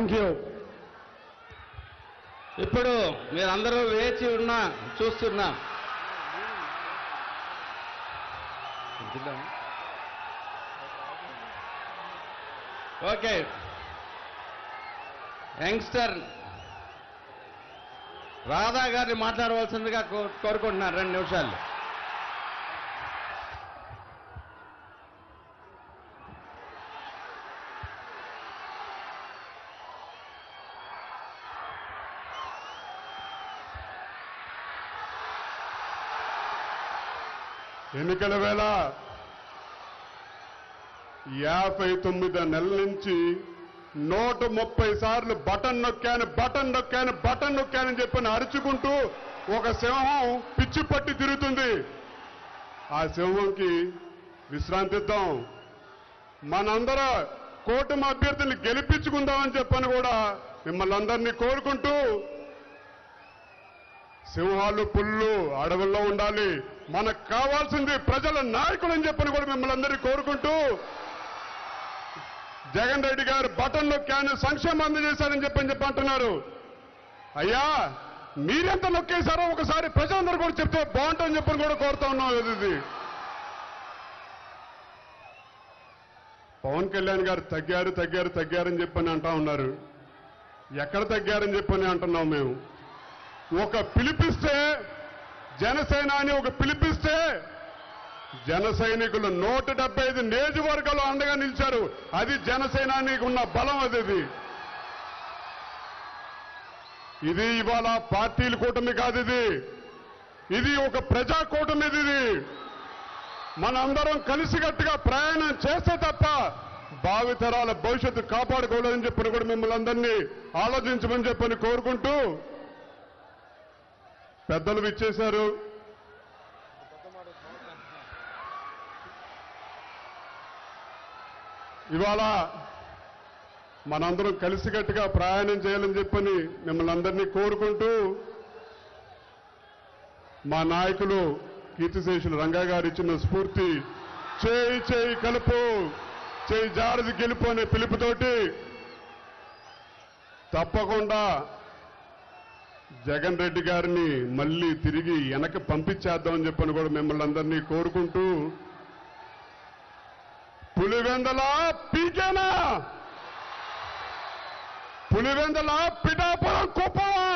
Thank you. ఇప్పుడు మీరందరూ వేచి ఉన్నా చూస్తున్నా. ఓకే. యంగ్స్టర్ రాధా గారిని మాట్లాడవలసిందిగా కో- రెండు నిమిషాలు. ఎన్నికల వేళ యాభై తొమ్మిది నెలల నుంచి నూట ముప్పై సార్లు బటన్ నొక్కాను బటన్ నొక్కాను బటన్ నొక్కానని చెప్పని అరుచుకుంటూ ఒక సింహం పిచ్చి పట్టి తిరుగుతుంది. ఆ సింహంకి విశ్రాంతిద్దాం మనందరూ కూటమి అభ్యర్థుల్ని గెలిపించుకుందామని చెప్పని కూడా మిమ్మల్ని అందరినీ కోరుకుంటూ సింహాలు పుల్లు అడవుల్లో ఉండాలి. మనకు కావాల్సింది ప్రజల నాయకులు అని చెప్పని కూడా మిమ్మల్ని అందరినీ కోరుకుంటూ జగన్ రెడ్డి గారు బటన్ క్యాన్ సంక్షేమం అందజేశారని చెప్పని చెప్పి అంటున్నారు. అయ్యా మీరెంత నొక్కేశారో ఒకసారి ప్రజలందరూ కూడా చెప్తే బాగుంటుందని చెప్పని కూడా కోరుతా ఉన్నాం ఇది. పవన్ కళ్యాణ్ గారు తగ్గారు తగ్గారు తగ్గారని చెప్పని అంటా ఉన్నారు. ఎక్కడ తగ్గారని చెప్పని అంటున్నాం మేము? ఒక పిలిపిస్తే జనసేన అని ఒక పిలిపిస్తే జన సైనికులు నూట డెబ్బై ఐదు నియోజకవర్గాలు అండగా నిలిచారు. అది జనసేనానికి ఉన్న బలం అది ఇది. ఇది ఇవాళ పార్టీల కూటమి కాదు ఇది. ఇది ఒక ప్రజా కూటమి ఇది ఇది. మనందరం కలిసికట్టుగా ప్రయాణం చేస్తే తప్ప భావితరాల భవిష్యత్తు కాపాడుకోవాలని చెప్పని కూడా మిమ్మల్ని అందరినీ ఆలోచించమని చెప్పని కోరుకుంటూ పెద్దలు విచ్చేశారు. ఇవాళ మనందరం కలిసికట్టుగా ప్రయాణం చేయాలని చెప్పని మిమ్మల్ని అందరినీ కోరుకుంటూ మా నాయకులు కీర్తిశేషులు రంగా గారు ఇచ్చిన స్ఫూర్తి. చేయి చేయి కలుపు చేయి జారది గెలుపు అనే పిలుపుతోటి తప్పకుండా జగన్ రెడ్డి గారిని మళ్ళీ తిరిగి వెనక పంపించేద్దామని చెప్పని కూడా మిమ్మల్ని అందరినీ కోరుకుంటూ పులివెందల పీకేనా! పులివెందల పిఠాపురం కుప్పమా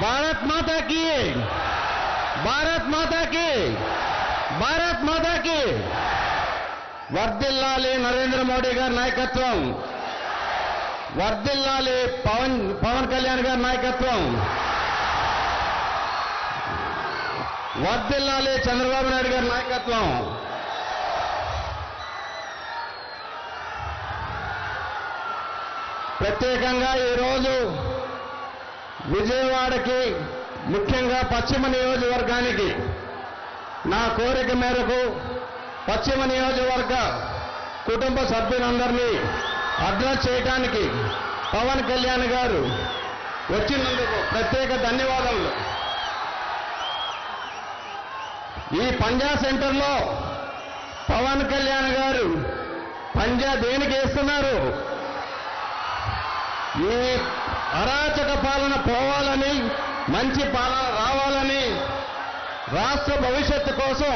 భారత్ మాతాకి భారత్ మాతాకి భారత్ మాతా కి నరేంద్ర మోడీ గారి నాయకత్వం వర్దిల్లాలి పవన్ పవన్ కళ్యాణ్ గారి నాయకత్వం వర్దిల్లాలి చంద్రబాబు నాయుడు గారి నాయకత్వం ప్రత్యేకంగా ఈరోజు విజయవాడకి ముఖ్యంగా పశ్చిమ నియోజకవర్గానికి నా కోరిక మేరకు పశ్చిమ నియోజకవర్గ కుటుంబ సభ్యులందరినీ అడ్రస్ చేయడానికి పవన్ కళ్యాణ్ గారు వచ్చినందుకు ప్రత్యేక ధన్యవాదాలు. ఈ పంజా సెంటర్లో పవన్ కళ్యాణ్ గారు పంజా దేనికి వేస్తున్నారు? ఈ అరాచక పాలన పోవాలని మంచి పాలన రావాలని రాష్ట్ర భవిష్యత్తు కోసం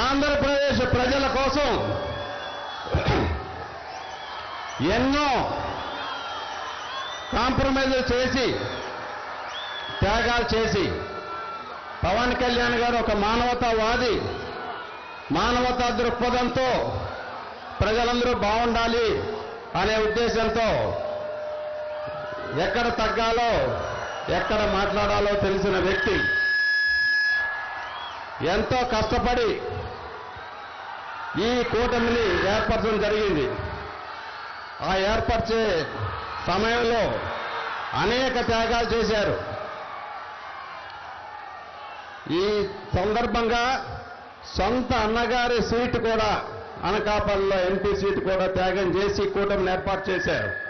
ఆంధ్రప్రదేశ్ ప్రజల కోసం ఎన్నో కాంప్రమైజులు చేసి త్యాగాలు చేసి పవన్ కళ్యాణ్ గారు ఒక మానవతావాది మానవతా దృక్పథంతో ప్రజలందరూ బాగుండాలి అనే ఉద్దేశంతో ఎక్కడ తగ్గాలో ఎక్కడ మాట్లాడాలో తెలిసిన వ్యక్తి ఎంతో కష్టపడి ఈ కూటమిని ఏర్పరచడం జరిగింది. ఆ ఏర్పరిచే సమయంలో అనేక త్యాగాలు చేశారు. ఈ సందర్భంగా సొంత అన్నగారి సీటు కూడా అనకాపల్లిలో ఎంపీ సీటు కూడా త్యాగం చేసి కూటమిని ఏర్పాటు చేశారు.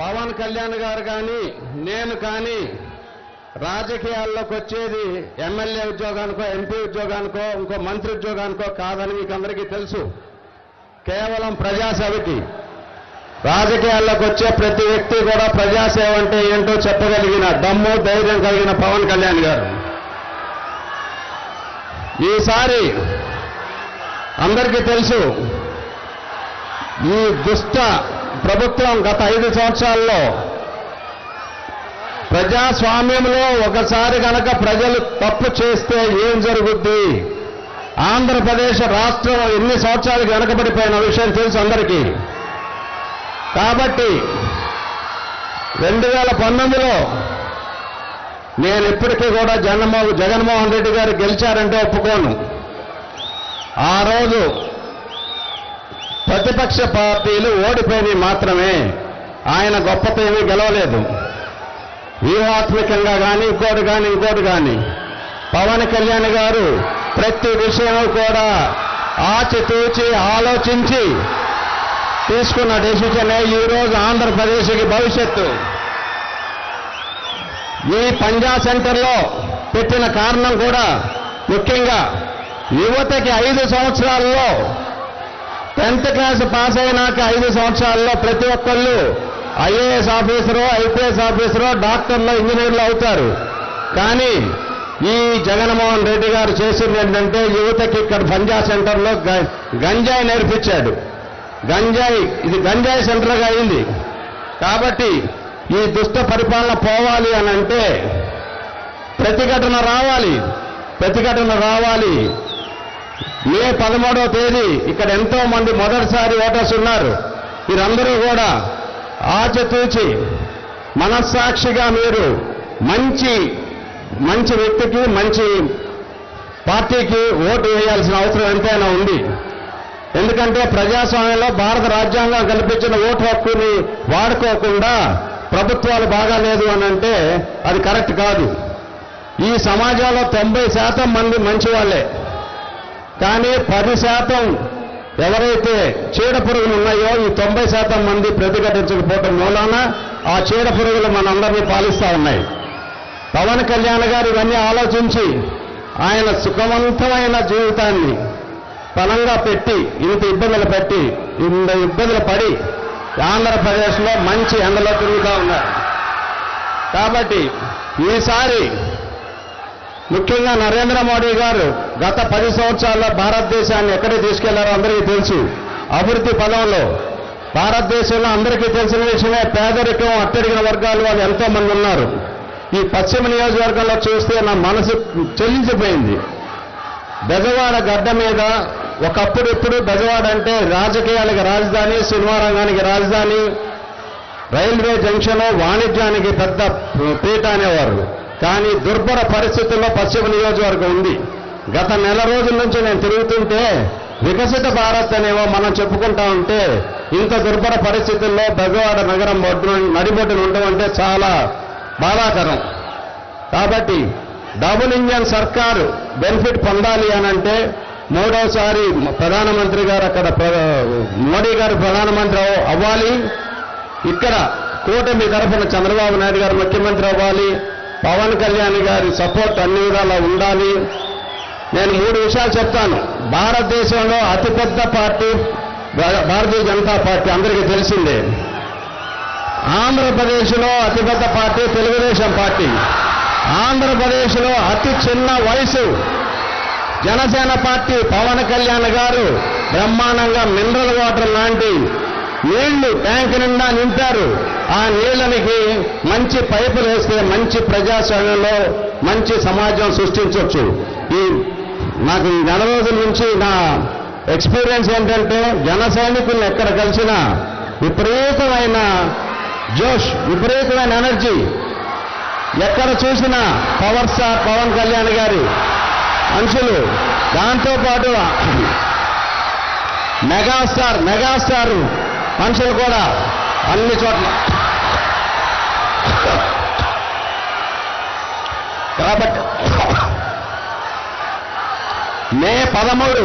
పవన్ కళ్యాణ్ గారు కానీ నేను కానీ రాజకీయాల్లోకి వచ్చేది ఎమ్మెల్యే ఉద్యోగానికో ఎంపీ ఉద్యోగానికో ఇంకో మంత్రి ఉద్యోగానికో కాదని మీకు అందరికీ తెలుసు. కేవలం ప్రజాసేవకి. రాజకీయాల్లోకి వచ్చే ప్రతి వ్యక్తి కూడా ప్రజాసేవ అంటే ఏంటో చెప్పగలిగిన దమ్ము ధైర్యం కలిగిన పవన్ కళ్యాణ్ గారు. ఈసారి అందరికీ తెలుసు ఈ దుష్ట ప్రభుత్వం గత ఐదు సంవత్సరాల్లో ప్రజాస్వామ్యంలో ఒకసారి కనుక ప్రజలు తప్పు చేస్తే ఏం జరుగుద్ది? ఆంధ్రప్రదేశ్ రాష్ట్రం ఎన్ని సంవత్సరాలకు వెనకబడిపోయిన విషయం తెలుసు అందరికీ. కాబట్టి రెండు వేల పంతొమ్మిదిలో నేను ఇప్పటికీ కూడా జగన్మోహన్ జగన్మోహన్ రెడ్డి గారు గెలిచారంటే ఒప్పుకోను. ఆ రోజు ప్రతిపక్ష పార్టీలు ఓడిపోయినవి మాత్రమే. ఆయన గొప్పతో ఏమీ గెలవలేదు. వ్యూహాత్మకంగా కానీ ఇంకోటి కానీ ఇంకోటి కానీ పవన్ కళ్యాణ్ గారు ప్రతి విషయం కూడా ఆచితూచి ఆలోచించి తీసుకున్న డెసిషనే ఈ రోజు ఆంధ్రప్రదేశ్కి భవిష్యత్తు. ఈ పంజా సెంటర్లో పెట్టిన కారణం కూడా ముఖ్యంగా యువతకి ఐదు సంవత్సరాల్లో టెన్త్ క్లాస్ పాస్ అయినాక ఐదు సంవత్సరాల్లో ప్రతి ఒక్కళ్ళు ఐఏఎస్ ఆఫీసరో ఐపీఎస్ ఆఫీసరో డాక్టర్లు ఇంజనీర్లు అవుతారు. కానీ ఈ జగన్మోహన్ రెడ్డి గారు చేసింది ఏంటంటే యువతకి ఇక్కడ పంజా సెంటర్లో గ- గంజాయి నేర్పించాడు. గంజాయి ఇది గంజాయి సెంటర్గా అయింది. కాబట్టి ఈ దుష్ట పరిపాలన పోవాలి అని అంటే ప్రతిఘటన రావాలి. ప్రతిఘటన రావాలి. మే పదమూడవ తేదీ ఇక్కడ ఎంతో మంది మొదటిసారి ఓటర్స్ ఉన్నారు. మీరందరూ కూడా ఆచితూచి మనస్సాక్షిగా మీరు మంచి మంచి వ్యక్తికి మంచి పార్టీకి ఓటు వేయాల్సిన అవసరం ఎంతైనా ఉంది. ఎందుకంటే ప్రజాస్వామ్యంలో భారత రాజ్యాంగం కల్పించిన ఓటు హక్కుని వాడుకోకుండా ప్రభుత్వాలు బాగాలేదు అని అంటే అది కరెక్ట్ కాదు. ఈ సమాజంలో తొంభై శాతం మంది మంచి వాళ్ళే కానీ పది శాతం ఎవరైతే చీడ పురుగులు ఉన్నాయో ఈ తొంభై శాతం మంది ప్రతిఘటించకపోవటం మూలాన ఆ చీడ పురుగులు మనందరినీ పాలిస్తూ ఉన్నాయి. పవన్ కళ్యాణ్ గారు ఇవన్నీ ఆలోచించి ఆయన సుఖవంతమైన జీవితాన్ని పనంగా పెట్టి ఇంత ఇబ్బందులు పెట్టి ఇంత ఇబ్బందులు పడి ఆంధ్రప్రదేశ్లో మంచి ఎండలో తిరుగుతూ ఉన్నారు. కాబట్టి ఈసారి ముఖ్యంగా నరేంద్ర మోడీ గారు గత పది సంవత్సరాల్లో భారతదేశాన్ని ఎక్కడికి తీసుకెళ్ళారో అందరికీ తెలుసు. అభివృద్ధి పదంలో భారతదేశంలో అందరికీ తెలిసిన విషయమే పేదరికం అట్టడిగిన వర్గాలు వాళ్ళు ఎంతో మంది ఉన్నారు. ఈ పశ్చిమ నియోజకవర్గంలో చూస్తే నా మనసు చెల్లించిపోయింది. బెజవాడ గడ్డ మీద ఒకప్పుడు ఇప్పుడు బెజవాడ అంటే రాజకీయాలకు రాజధాని సినిమా రంగానికి రాజధాని రైల్వే జంక్షన్ వాణిజ్యానికి పెద్ద పీట అనేవారు. కానీ దుర్భర పరిస్థితుల్లో పశ్చిమ నియోజకవర్గం ఉంది. గత నెల రోజుల నుంచి నేను తిరుగుతుంటే వికసిత భారత్ అనేవో మనం చెప్పుకుంటా ఉంటే ఇంత దుర్భర పరిస్థితుల్లో బెజవాడ నగరం బొడ్డు నడిబొడ్డును ఉండడం అంటే చాలా బాధాకరం. కాబట్టి డబుల్ ఇంజన్ సర్కారు బెనిఫిట్ పొందాలి అని అంటే మూడోసారి ప్రధానమంత్రి గారు అక్కడ మోడీ గారు ప్రధానమంత్రి అవ్వాలి. ఇక్కడ కూటమి తరఫున చంద్రబాబు నాయుడు గారు ముఖ్యమంత్రి అవ్వాలి. పవన్ కళ్యాణ్ గారి సపోర్ట్ అన్ని విధాలా ఉండాలి. నేను మూడు విషయాలు చెప్తాను. భారతదేశంలో అతిపెద్ద పార్టీ భారతీయ జనతా పార్టీ అందరికీ తెలిసిందే. ఆంధ్రప్రదేశ్లో అతిపెద్ద పార్టీ తెలుగుదేశం పార్టీ. ఆంధ్రప్రదేశ్లో అతి చిన్న వయసు జనసేన పార్టీ పవన్ కళ్యాణ్ గారు బ్రహ్మాండంగా మినరల్ వాటర్ లాంటి నీళ్ళు ట్యాంక్ నిండా నింపారు. ఆ నీళ్ళనికి మంచి పైపులు వేస్తే మంచి ప్రజాస్వామ్యంలో మంచి సమాజం సృష్టించవచ్చు ఈ నాకు ఈ నెల రోజుల నుంచి నా ఎక్స్పీరియన్స్ ఏంటంటే జన సైనికులను ఎక్కడ కలిసినా విపరీతమైన జోష్ విపరీతమైన ఎనర్జీ. ఎక్కడ చూసినా పవర్ స్టార్ పవన్ కళ్యాణ్ గారి అంశులు దాంతోపాటు మెగాస్టార్ మెగాస్టార్. మనుషులు కూడా అన్ని చోట్ల. కాబట్టి మే పదమూడు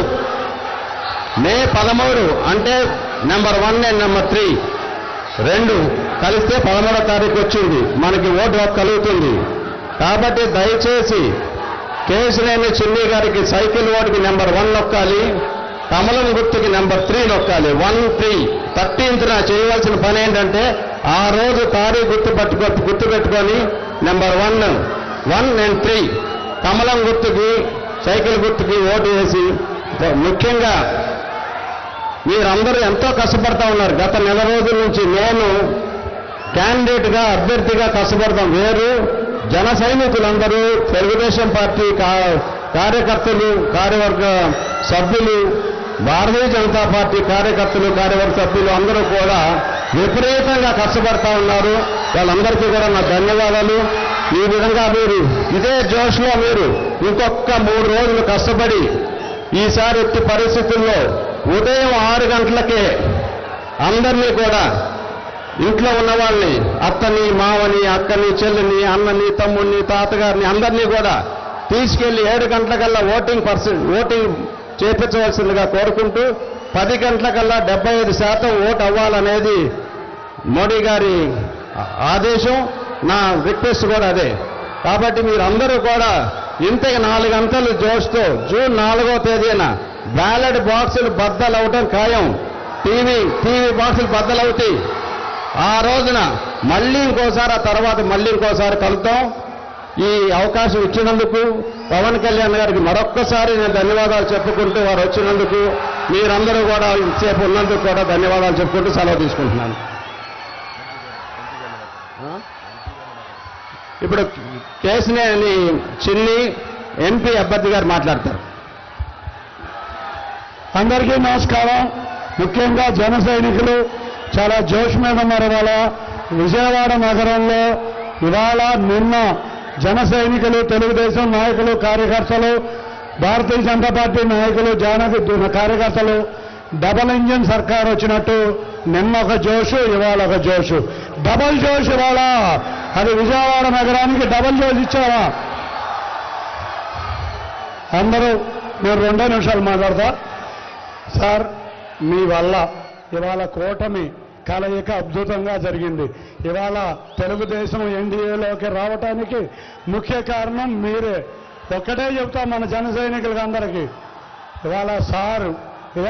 మే పదమూడు అంటే number one and number three. రెండు కలిస్తే పదమూడో తారీఖు వచ్చింది. మనకి ఓటు హక్కు కలుగుతుంది. కాబట్టి దయచేసి కేశినేని చిన్ని గారికి సైకిల్ ఓటుకి నెంబర్ వన్ నొక్కాలి. కమలం గుర్తుకి నెంబర్ త్రీ నొక్కాలి. One three. థర్టీన్త్న చేయవలసిన పని ఏంటంటే ఆ రోజు తారీఖు గుర్తు పట్టుకో గుర్తు పెట్టుకొని number one one and three. కమలం గుర్తుకి సైకిల్ గుర్తుకి ఓటు వేసి ముఖ్యంగా మీరందరూ ఎంతో కష్టపడతా ఉన్నారు. గత నెల రోజుల నుంచి నేను క్యాండిడేట్గా అభ్యర్థిగా కష్టపడతాం. వేరు జన సైనికులందరూ తెలుగుదేశం పార్టీ కా- కార్యకర్తలు కార్యవర్గ సభ్యులు భారతీయ జనతా పార్టీ కార్యకర్తలు కార్యవర్గ సభ్యులు అందరూ కూడా విపరీతంగా కష్టపడతా ఉన్నారు. వాళ్ళందరికీ కూడా నా ధన్యవాదాలు. ఈ విధంగా మీరు ఇదే జోష్లో మీరు ఇంకొక మూడు రోజులు కష్టపడి ఈసారి ఎట్టి పరిస్థితుల్లో ఉదయం ఆరు గంటలకే అందరినీ కూడా ఇంట్లో ఉన్న వాళ్ళని అత్తని మావని అక్కని చెల్లిని అన్నని తమ్ముడిని తాతగారిని అందరినీ కూడా తీసుకెళ్ళి ఏడు గంటలకల్లా ఓటింగ్ పర్సెంట్ ఓటింగ్ చేపించవలసిందిగా కోరుకుంటూ పది గంటలకల్లా డెబ్బై ఐదు శాతం ఓటు అవ్వాలనేది మోడీ గారి ఆదేశం నా రిక్వెస్ట్ కూడా అదే. కాబట్టి మీరందరూ కూడా ఇంతకు నాలుగు గంటలు జోష్తో జూన్ నాలుగో తేదీన బ్యాలెట్ బాక్సులు బద్దలవటం ఖాయం. టీవీ టీవీ బాక్సులు బద్దలవుతాయి. ఆ రోజున మళ్ళీ ఇంకోసారి ఆ తర్వాత మళ్ళీ ఇంకోసారి కలుద్దాం. ఈ అవకాశం ఇచ్చినందుకు పవన్ కళ్యాణ్ గారికి మరొక్కసారి నేను ధన్యవాదాలు చెప్పుకుంటూ వారు వచ్చినందుకు మీరందరూ కూడా ఇంతసేపు ఉన్నందుకు కూడా ధన్యవాదాలు చెప్పుకుంటూ సెలవు తీసుకుంటున్నాను. ఇప్పుడు కేసునేని చిన్ని ఎంపీ అభ్యర్థి గారు మాట్లాడతారు. అందరికీ నమస్కారం. ముఖ్యంగా జన సైనికులు చాలా జోష్ మీద ఉన్నారు విజయవాడ నగరంలో ఇవాళ నిన్న జన సైనికులు తెలుగుదేశం నాయకులు కార్యకర్తలు భారతీయ జనతా పార్టీ నాయకులు జాన కార్యకర్తలు డబల్ ఇంజిన్ సర్కార్ వచ్చినట్టు నిన్న ఒక జోషు ఇవాళ ఒక జోషు. డబల్ జోష్ ఇవాళ. అది విజయవాడ నగరానికి డబల్ జోష్ ఇచ్చావా? అందరూ నేను రెండో నిమిషాలు మాట్లాడతా. సార్ మీ వల్ల ఇవాళ కూటమి కలయిక అద్భుతంగా జరిగింది. ఇవాళ తెలుగుదేశం ఎన్డీఏలోకి రావటానికి ముఖ్య కారణం మీరే. ఒక్కటే చెప్తా మన జన సైనికులకి అందరికీ ఇవాళ సారు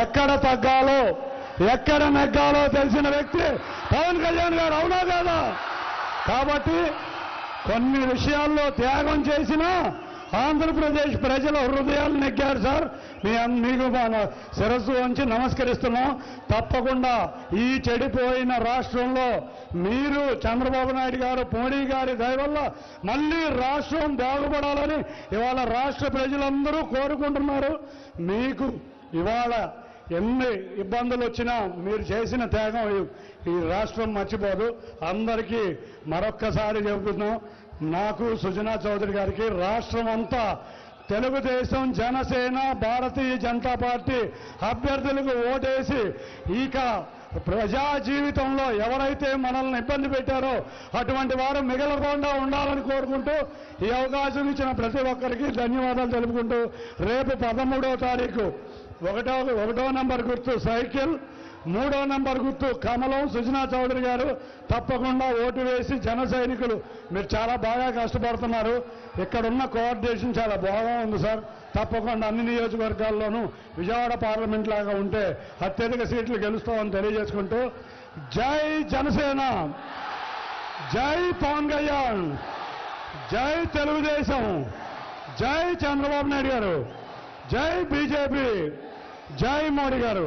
ఎక్కడ తగ్గాలో ఎక్కడ నెగ్గాలో తెలిసిన వ్యక్తి పవన్ కళ్యాణ్ గారు అవునా కాదా? కాబట్టి కొన్ని విషయాల్లో త్యాగం చేసినా ఆంధ్రప్రదేశ్ ప్రజల హృదయాలు నెగ్గారు సార్. మీ మీకు మన శిరస్సు వంచి నమస్కరిస్తున్నాం. తప్పకుండా ఈ చెడిపోయిన రాష్ట్రంలో మీరు చంద్రబాబు నాయుడు గారు మోడీ గారి దయ వల్ల మళ్ళీ రాష్ట్రం బాగుపడాలని ఇవాళ రాష్ట్ర ప్రజలందరూ కోరుకుంటున్నారు. మీకు ఇవాళ ఎన్ని ఇబ్బందులు వచ్చినా మీరు చేసిన త్యాగం ఈ- ఈ రాష్ట్రం మర్చిపోదు. అందరికీ మరొక్కసారి చెబుతున్నాం. నాకు సుజనా చౌదరి గారికి రాష్ట్రం అంతా తెలుగుదేశం జనసేన భారతీయ జనతా పార్టీ అభ్యర్థులకు ఓటేసి ఇక ప్రజా జీవితంలో ఎవరైతే మనల్ని ఇబ్బంది పెట్టారో అటువంటి వారు మిగలకుండా ఉండాలని కోరుకుంటూ ఈ అవకాశం ఇచ్చిన ప్రతి ఒక్కరికి ధన్యవాదాలు తెలుపుకుంటూ రేపు పదమూడో తారీఖు ఒకటో ఒకటో నంబర్ గుర్తు సైకిల్. మూడో నంబర్ గుర్తు కమలం సుజనా చౌదరి గారు తప్పకుండా ఓటు వేసి జన సైనికులు. మీరు చాలా బాగా కష్టపడుతున్నారు. ఇక్కడున్న కోఆర్డినేషన్ చాలా బాగా ఉంది సార్. తప్పకుండా అన్ని నియోజకవర్గాల్లోనూ విజయవాడ పార్లమెంట్ లాగా ఉంటే అత్యధిక సీట్లు గెలుస్తామని తెలియజేసుకుంటూ జై జనసేన జై పవన్ కళ్యాణ్ జై తెలుగుదేశం జై చంద్రబాబు నాయుడు గారు జై బీజేపీ జై మోడీ గారు.